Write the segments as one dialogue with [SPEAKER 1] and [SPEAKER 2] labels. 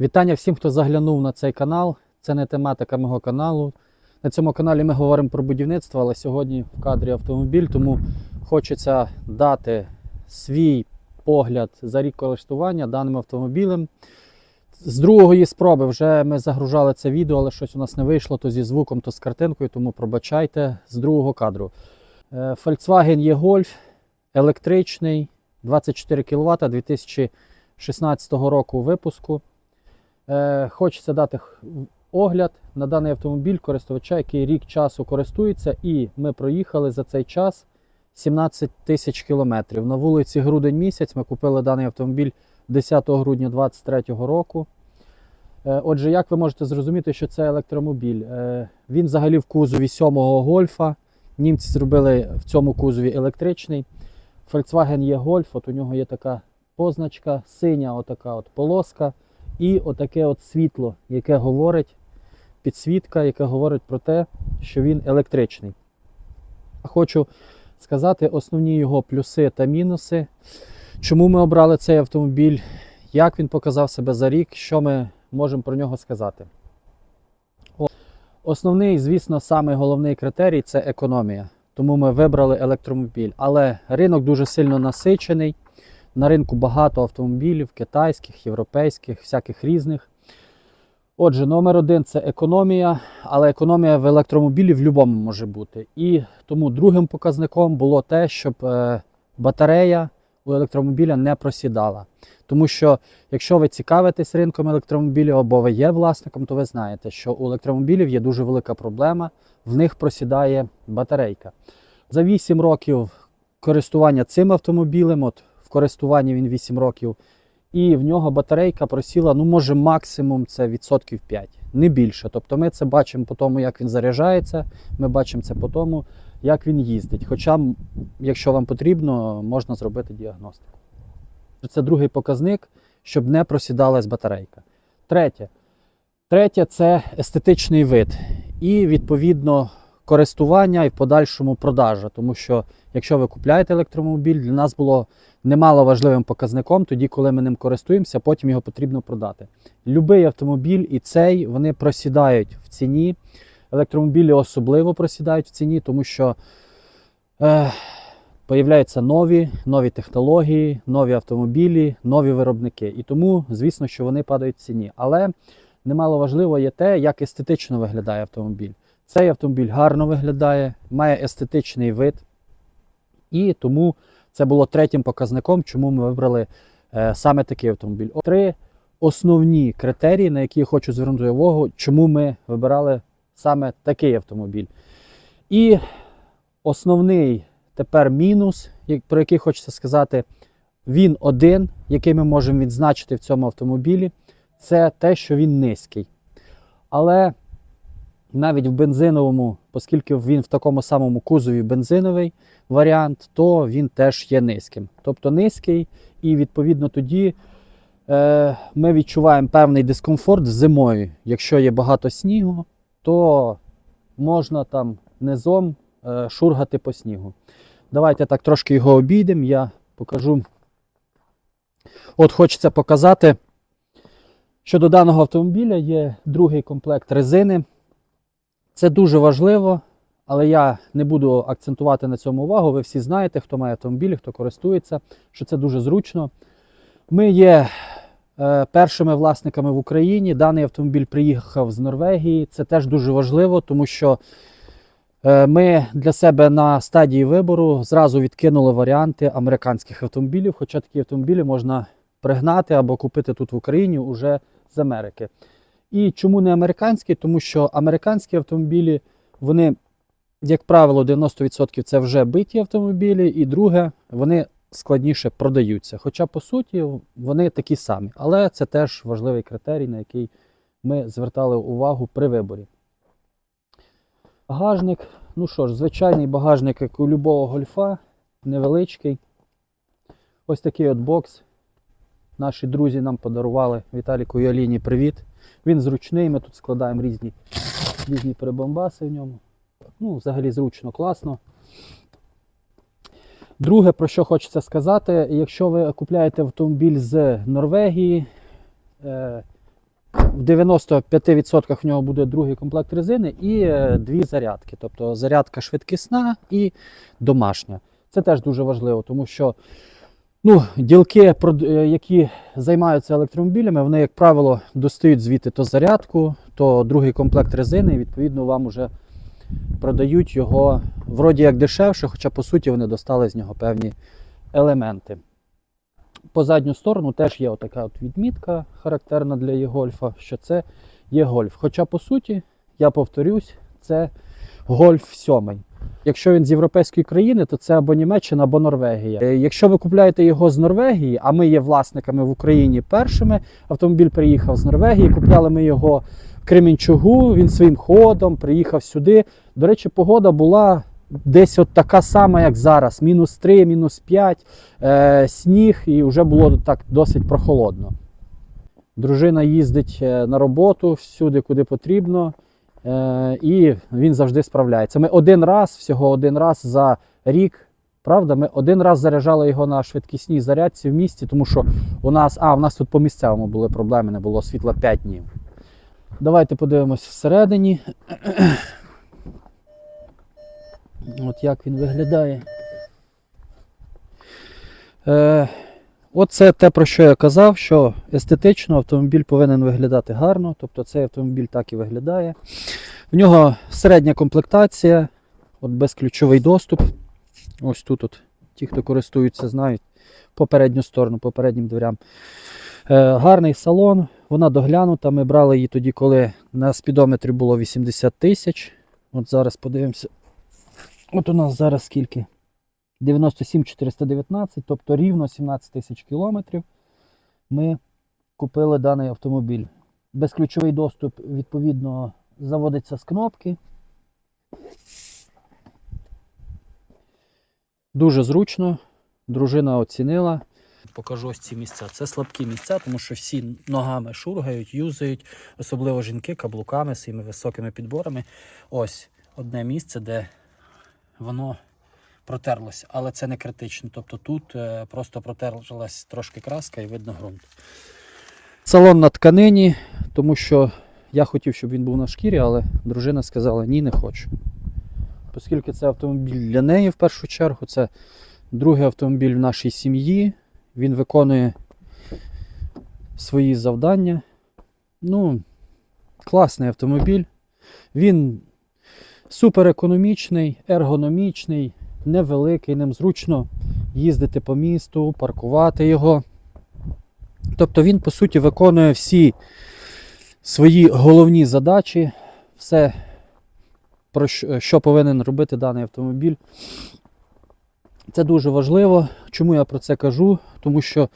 [SPEAKER 1] Вітання всім, хто заглянув на цей канал. Це не тематика мого каналу. На цьому каналі ми говоримо про будівництво, але сьогодні в кадрі автомобіль, тому хочеться дати свій погляд за рік користування даним автомобілем. З другої спроби вже ми загружали це відео, але щось у нас не вийшло то зі звуком, то з картинкою, тому пробачайте з другого кадру. Е, Volkswagen E-Golf електричний, 24 кВт 2016 року випуску. Е, Хочеться дати огляд на даний автомобіль користувача, який рік часу користується, і ми проїхали за цей час 17 тисяч кілометрів. На вулиці грудень місяць ми купили даний автомобіль 10 грудня 2023 року. Е, Отже, як ви можете зрозуміти, що це електромобіль? Е, Він взагалі в кузові 7-го гольфа. Німці зробили в цьому кузові електричний. Volkswagen є Golf, от у нього є така позначка, синя отака от полоска, і отаке от світло, яке говорить, підсвітка, яке говорить про те, що він електричний. Хочу сказати основні його плюси та мінуси. Чому ми обрали цей автомобіль, як він показав себе за рік, що ми можемо про нього сказати. Основний, звісно, самий головний критерій це економія. Тому ми вибрали електромобіль. Але ринок дуже сильно насичений. На ринку багато автомобілів, китайських, європейських, всяких різних. Отже, номер один це економія, але економія в електромобілі в будь-якому може бути. І тому другим показником було те, щоб е, батарея у електромобіля не просідала. Тому що, якщо ви цікавитесь ринком електромобілів або ви є власником, то ви знаєте, що у електромобілів є дуже велика проблема, в них просідає батарейка. За 8 років користування цим автомобілем, от користуванні він 8 років, і в нього батарейка просіла, ну, може, максимум це відсотків 5, не більше. Тобто ми це бачимо по тому, як він заряджається, ми бачимо це по тому, як він їздить. Хоча, якщо вам потрібно, можна зробити діагностику. Це другий показник, щоб не просідалась батарейка. Третє. Третє це естетичний вид. І, відповідно, користування і в подальшому продажа. Тому що, якщо ви купляєте електромобіль, для нас було немало важливим показником, тоді, коли ми ним користуємося, потім його потрібно продати. Любий автомобіль і цей вони просідають в ціні. Електромобілі особливо просідають в ціні, тому що е, появляються нові, нові технології, нові автомобілі, нові виробники. І тому, звісно, що вони падають в ціні. Але немало важливо є те, як естетично виглядає автомобіль. Цей автомобіль гарно виглядає, має естетичний вид. І тому це було третім показником, чому ми вибрали е, саме такий автомобіль. Три основні критерії, на які я хочу звернути увагу, чому ми вибирали саме такий автомобіль. І основний тепер мінус, про який хочеться сказати, він один, який ми можемо відзначити в цьому автомобілі, це те, що він низький. Але навіть в бензиновому, оскільки він в такому самому кузові бензиновий варіант, то він теж є низьким. Тобто низький, і відповідно тоді е, ми відчуваємо певний дискомфорт зимою. Якщо є багато снігу, то можна там низом е, шургати по снігу. Давайте так трошки його обійдемо, я покажу. От хочеться показати, що до даного автомобіля є другий комплект резини. Це дуже важливо, але я не буду акцентувати на цьому увагу. Ви всі знаєте, хто має автомобіль, хто користується, що це дуже зручно. Ми є е, першими власниками в Україні. Даний автомобіль приїхав з Норвегії. Це теж дуже важливо, тому що е, ми для себе на стадії вибору зразу відкинули варіанти американських автомобілів, хоча такі автомобілі можна пригнати або купити тут в Україні уже з Америки. І чому не американські? Тому що американські автомобілі, вони, як правило, 90% це вже биті автомобілі, і друге, вони складніше продаються. Хоча, по суті, вони такі самі. Але це теж важливий критерій, на який ми звертали увагу при виборі. Багажник. Ну що ж, звичайний багажник, як у будь-якого гольфа, невеличкий. Ось такий от бокс. Наші друзі нам подарували Віталіку і Аліні привіт. Він зручний, ми тут складаємо різні, різні прибамбаси в ньому. Ну, взагалі зручно, класно. Друге, про що хочеться сказати, якщо ви купляєте автомобіль з Норвегії, е, 95% в нього буде другий комплект резини і е, дві зарядки. Тобто зарядка швидкісна і домашня. Це теж дуже важливо, тому що ну, ділки, е, які займаються електромобілями, вони, як правило, достають звідти то зарядку, то другий комплект резини, і відповідно вам вже продають його вроді як дешевше, хоча по суті вони достали з нього певні елементи. По задню сторону теж є отака от відмітка, характерна для Є-гольфа, що це є гольф. Хоча, по суті, я повторюсь, це гольф 7. Якщо він з європейської країни, то це або Німеччина, або Норвегія. Е, Якщо ви купляєте його з Норвегії, а ми є власниками в Україні першими, автомобіль приїхав з Норвегії, купляли ми його в Кременчугу, він своїм ходом приїхав сюди. До речі, погода була десь от така сама, як зараз: мінус 3, мінус 5, е, сніг, і вже було так досить прохолодно. Дружина їздить е, на роботу всюди, куди потрібно, і він завжди справляється. Ми один раз, всього один раз за рік. Правда, ми один раз заряджали його на швидкісній зарядці в місті, тому що у нас, а, у нас тут по місцевому були проблеми, не було світла 5 днів. Давайте подивимось всередині. От як він виглядає. Е, Оце те, про що я казав, що естетично автомобіль повинен виглядати гарно, тобто цей автомобіль так і виглядає. В нього середня комплектація, от безключовий доступ. Ось тут от, ті, хто користуються, знають по передню сторону, по переднім дверям. Е, гарний салон, вона доглянута. Ми брали її тоді, коли на спідометрі було 80 тисяч. От зараз подивимося. От у нас зараз скільки? 97 419, тобто рівно 17 тисяч кілометрів. Ми купили даний автомобіль. Безключовий доступ, відповідно, заводиться з кнопки. Дуже зручно. Дружина оцінила. Покажу ось ці місця. Це слабкі місця, тому що всі ногами шургають, юзають, особливо жінки каблуками, своїми високими підборами. Ось одне місце, де воно протерлося, але це не критично. Тобто тут е, просто протерлась трошки краска і видно ґрунт. Салон на тканині, тому що я хотів, щоб він був на шкірі, але дружина сказала, ні, не хочу. Оскільки це автомобіль для неї в першу чергу, це другий автомобіль в нашій сім'ї. Він виконує свої завдання. Ну, класний автомобіль. Він суперекономічний, ергономічний, невеликий, ним зручно їздити по місту, паркувати його. Тобто він, по суті, виконує всі свої головні задачі, все, про що, що повинен робити даний автомобіль. Це дуже важливо. Чому я про це кажу? Тому що,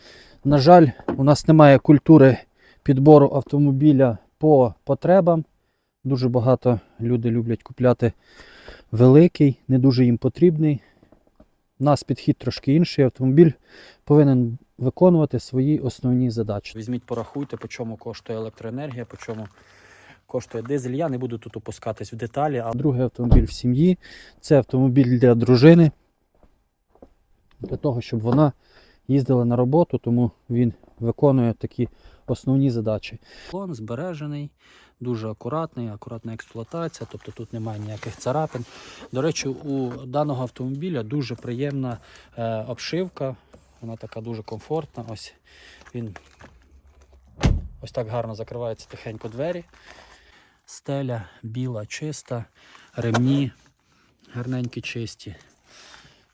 [SPEAKER 1] на жаль, у нас немає культури підбору автомобіля по потребам. Дуже багато люди люблять купляти великий, не дуже їм потрібний. У нас підхід трошки інший. Автомобіль повинен виконувати свої основні задачі. Візьміть, порахуйте, по чому коштує електроенергія, по чому коштує дизель. Я не буду тут опускатись в деталі. А другий автомобіль в сім'ї це автомобіль для дружини, для того, щоб вона їздила на роботу, тому він виконує такі основні задачі. Салон збережений, дуже акуратний, акуратна експлуатація, тобто тут немає ніяких царапин. До речі, у даного автомобіля дуже приємна е, обшивка, вона така дуже комфортна. Ось він ось так гарно закриваються тихенько двері. Стеля біла, чиста, ремні гарненькі чисті.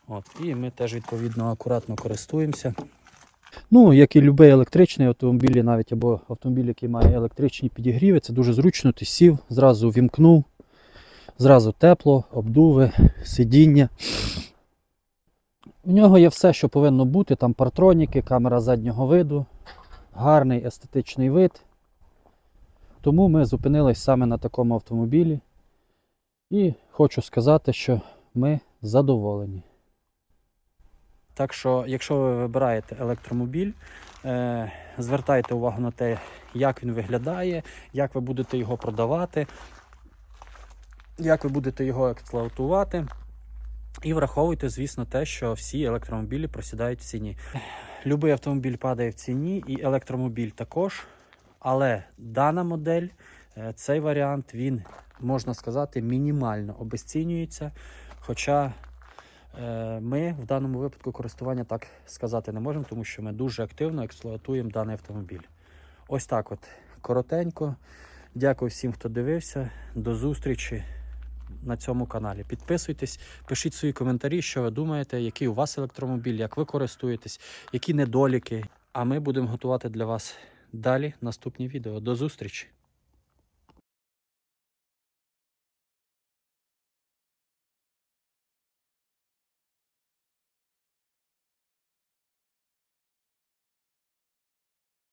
[SPEAKER 1] От, і ми теж відповідно акуратно користуємося. Ну, як і будь-який електричний автомобіль, навіть або автомобіль, який має електричні підігріви, це дуже зручно. Ти сів, зразу вімкнув, зразу тепло, обдуви, сидіння. У нього є все, що повинно бути. Там партроніки, камера заднього виду, гарний естетичний вид. Тому ми зупинились саме на такому автомобілі. І хочу сказати, що ми задоволені. Так що, якщо ви вибираєте електромобіль, е, звертайте увагу на те, як він виглядає, як ви будете його продавати, як ви будете його експлуатувати. І враховуйте, звісно, те, що всі електромобілі просідають в ціні. Любий автомобіль падає в ціні, і електромобіль також. Але дана модель, е, цей варіант, він, можна сказати, мінімально обесцінюється. Хоча ми в даному випадку користування так сказати не можемо, тому що ми дуже активно експлуатуємо даний автомобіль. Ось так от коротенько. Дякую всім, хто дивився. До зустрічі на цьому каналі. Підписуйтесь, пишіть свої коментарі, що ви думаєте, який у вас електромобіль, як ви користуєтесь, які недоліки. А ми будемо готувати для вас далі наступні відео. До зустрічі!